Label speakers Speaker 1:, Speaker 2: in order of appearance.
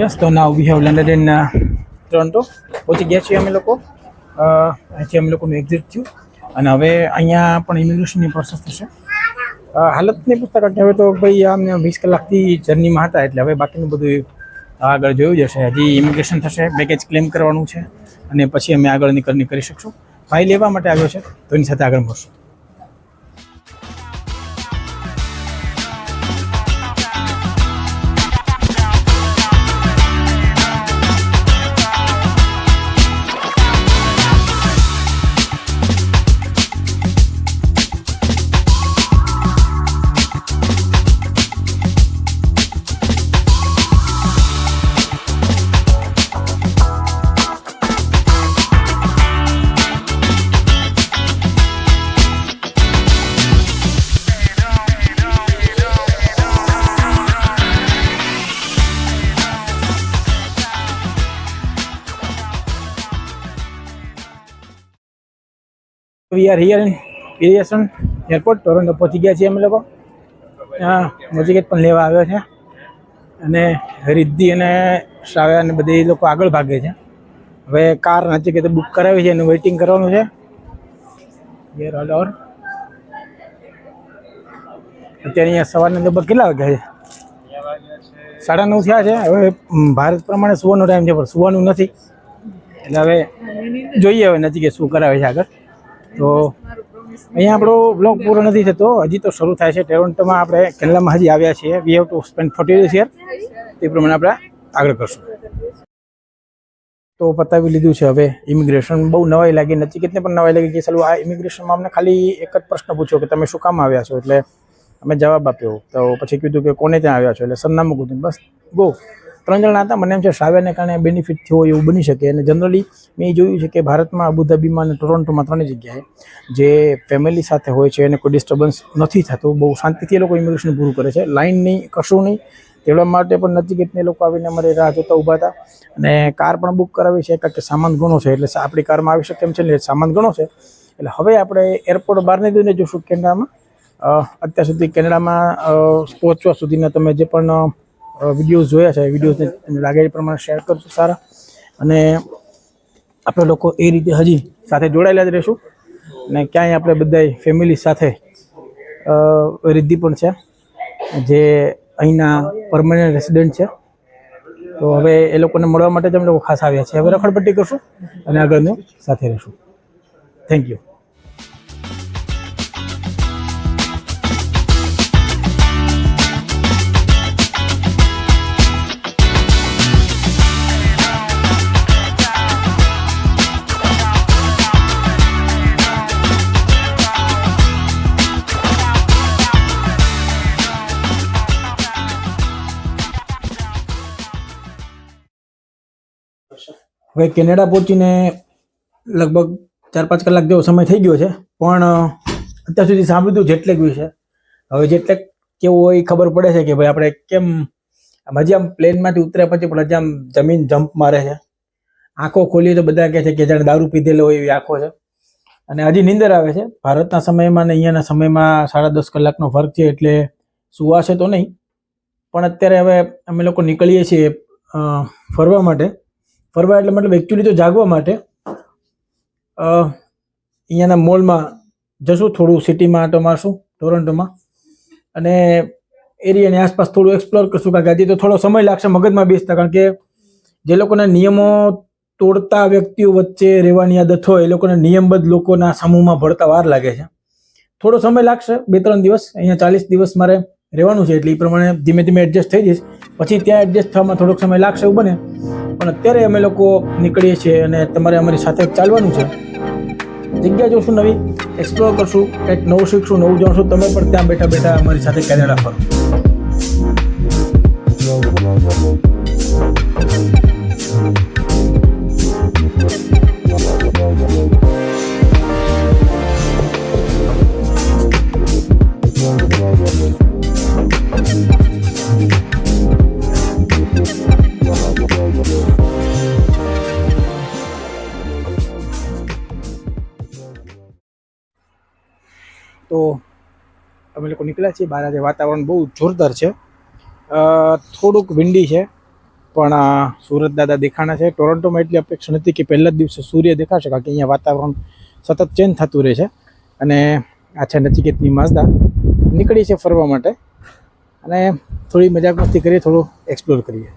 Speaker 1: Yes તો now we have landed in Toronto પહોંચી ગયા છીએ અમે લોકો. અહીંથી અમે લોકોનું એક્ઝિટ થયું. અને હવે અહીંયા પણ ઇમિગ્રેશનની પ્રોસેસ થશે. હાલતની પુસ્તક હવે તો ભાઈ અમને વીસ કલાકથી જર્નીમાં હતા એટલે હવે બાકીનું બધું આગળ જોયું જશે. હજી ઇમિગ્રેશન થશે બેગેજ ક્લેમ કરવાનું છે. અને પછી અમે આગળની કરની કરી શકશું. ફાઇલ લેવા માટે આવ્યો છે, તો એની સાથે આગળ મળશું. We are here in Pearson airport Toronto પહોંચી ગયા છીએ અમે લોકો. ત્યાં મોજીકેટ પણ લેવા આવ્યો છે. અને રિદ્ધિ અને શ્રાવ્યા અને બધી લોકો આગળ ભાગે છે. હવે કાર નથી કે બુક કરાવી છે એનું વેઇટિંગ કરવાનું છે. હિયર ઓલ ઓર અત્યારે અહીંયા સવારના લગભગ કેટલા વાગ્યા છે? સાડા નવ થયા છે. હવે ભારત પ્રમાણે સુવાનો ટાઈમ છે, પણ સુવાનું નથી. એટલે હવે જોઈએ હવે નથી કે શું કરાવે છે આગળ. તો અહીંયા આપણો બ્લોગ પૂરો નથી થતો. હજી તો શરૂ થાય છે. ટોરન્ટોમાં આપણે કેનેડામાં હજી આવ્યા છીએ. We have to spend forty days year તે પ્રમાણે આપણે આગળ કરશું. તો પતાવી લીધું છે હવે ઇમિગ્રેશન બહુ નવાઈ લાગી કેટલી પણ નવાઈ લાગી કે ચાલો આ ઇમિગ્રેશનમાં અમને ખાલી એક જ પ્રશ્ન પૂછ્યો કે તમે શું કામ આવ્યા છો? એટલે અમે જવાબ આપ્યો. તો પછી કીધું કે કોને ત્યાં આવ્યા છો? એટલે સરનામું કીધું. બસ ગો ત્રણ જણા હતા. મને એમ છે શ્રાવ્યાને કારણે બેનિફિટ થયો એવું બની શકે. અને જનરલી મેં જોયું છે કે ભારતમાં અબુધાબીમાં અને ટોરોન્ટોમાં ત્રણ જગ્યાએ જે ફેમિલી સાથે હોય છે એને કોઈ ડિસ્ટર્બન્સ નથી થતું. બહુ શાંતિથી એ લોકો ઇમિગ્રેશન પૂરું કરે છે. લાઈન નહીં, કશું નહીં. તેવડા માટે પણ નજીક એ લોકો આવીને અમારે રાહ જોતા ઊભા હતા. અને કાર પણ બુક કરાવી છે. કારણ કે સામાન ઘણો છે. એટલે આપણી કારમાં આવી શકે એમ છે ને સામાન ઘણો છે. એટલે હવે આપણે એરપોર્ટ બહાર દઈને જોશું કેનેડામાં. અત્યાર સુધી કેનેડામાં પહોંચવા સુધીના તમે જે પણ વિડીયોઝ જોયા છે. વિડીયોઝને લાગે એ પ્રમાણે શેર કરશો સારા. અને આપણે લોકો એ રીતે હજી સાથે જોડાયેલા જ રહીશું. અને ક્યાંય આપણે બધાય ફેમિલી સાથે રિદ્ધિ પણ છે. જે અહીંના પરમનન્ટ રેસિડેન્ટ છે. તો હવે એ લોકોને મળવા માટે જ અમે લોકો ખાસ આવ્યા છીએ. હવે રખડપટ્ટી કરશું અને આગળનું સાથે રહીશું. થેન્ક યુ હવે કેનેડા પહોંચીને લગભગ ચાર પાંચ કલાક જેવો સમય થઈ ગયો છે. પણ અત્યાર સુધી સાંભળ્યું જેટલેક વિશે હવે જેટલેક કેવું હોય ખબર પડે છે કે ભાઈ આપણે કેમ હજી આમ પ્લેનમાંથી ઉતર્યા પછી પણ હજી આમ જમીન જમ્પ મારે છે. આંખો ખોલીએ તો બધા કહે છે કે જાણે દારૂ પીધેલો હોય એવી આંખો છે. અને હજી નીંદર આવે છે. ભારતના સમયમાં ને અહીંયાના સમયમાં સાડા દસ કલાકનો ફરક છે એટલે સુવાશે તો નહીં. પણ અત્યારે હવે અમે લોકો નીકળીએ છીએ ફરવા માટે. ફરવા એટલે મતલબ એકચ્યુઅલી તો જાગવા માટે અહીંયાના મોલમાં જશું, થોડું સિટીમાં આટો મારશું, ટોરન્ટોમાં. અને એરિયાની આસપાસ થોડું એક્સપ્લોર કરશું, કારણ કે તો થોડો સમય લાગશે મગજમાં બેસતા, કારણ કે જે લોકોના નિયમો તોડતા વ્યક્તિઓ વચ્ચે રહેવાની આદત હોય, એ લોકોના નિયમબદ્ધ લોકોના સમૂહમાં ભળતા વાર લાગે છે. થોડો સમય લાગશે બે ત્રણ દિવસ, અહીંયા ચાલીસ દિવસ મારે રહેવાનું છે, એટલે એ પ્રમાણે ધીમે ધીમે એડજસ્ટ થઈ જઈશ. પછી ત્યાં એડજસ્ટ થવામાં થોડોક સમય લાગશે એવું બને. પણ અત્યારે અમે લોકો નીકળીએ છીએ અને તમારે અમારી સાથે ચાલવાનું છે. જગ્યા જોશું નવી એક્સપ્લોર કરશું, કંઈક નવું શીખશું, નવું જાણશું, તમે પણ ત્યાં બેઠા બેઠા અમારી સાથે કેનેડા ફરો. તો અમે લોકો નીકળ્યા છીએ. બહાર આજે વાતાવરણ બહુ જોરદાર છે. થોડુંક વિંડી છે, પણ સુરત દાદા દેખાણા છે. ટોરન્ટોમાં એટલી અપેક્ષા નથી કે પહેલા જ દિવસે સૂર્ય દેખાશે, કારણ કે અહીંયા વાતાવરણ સતત ચેન્જ થતું રહે છે. અને આ છે નચિકેતની માઝદા નીકળી છે ફરવા માટે. અને થોડી મજાક મસ્તી કરીએ, થોડું એક્સપ્લોર કરીએ.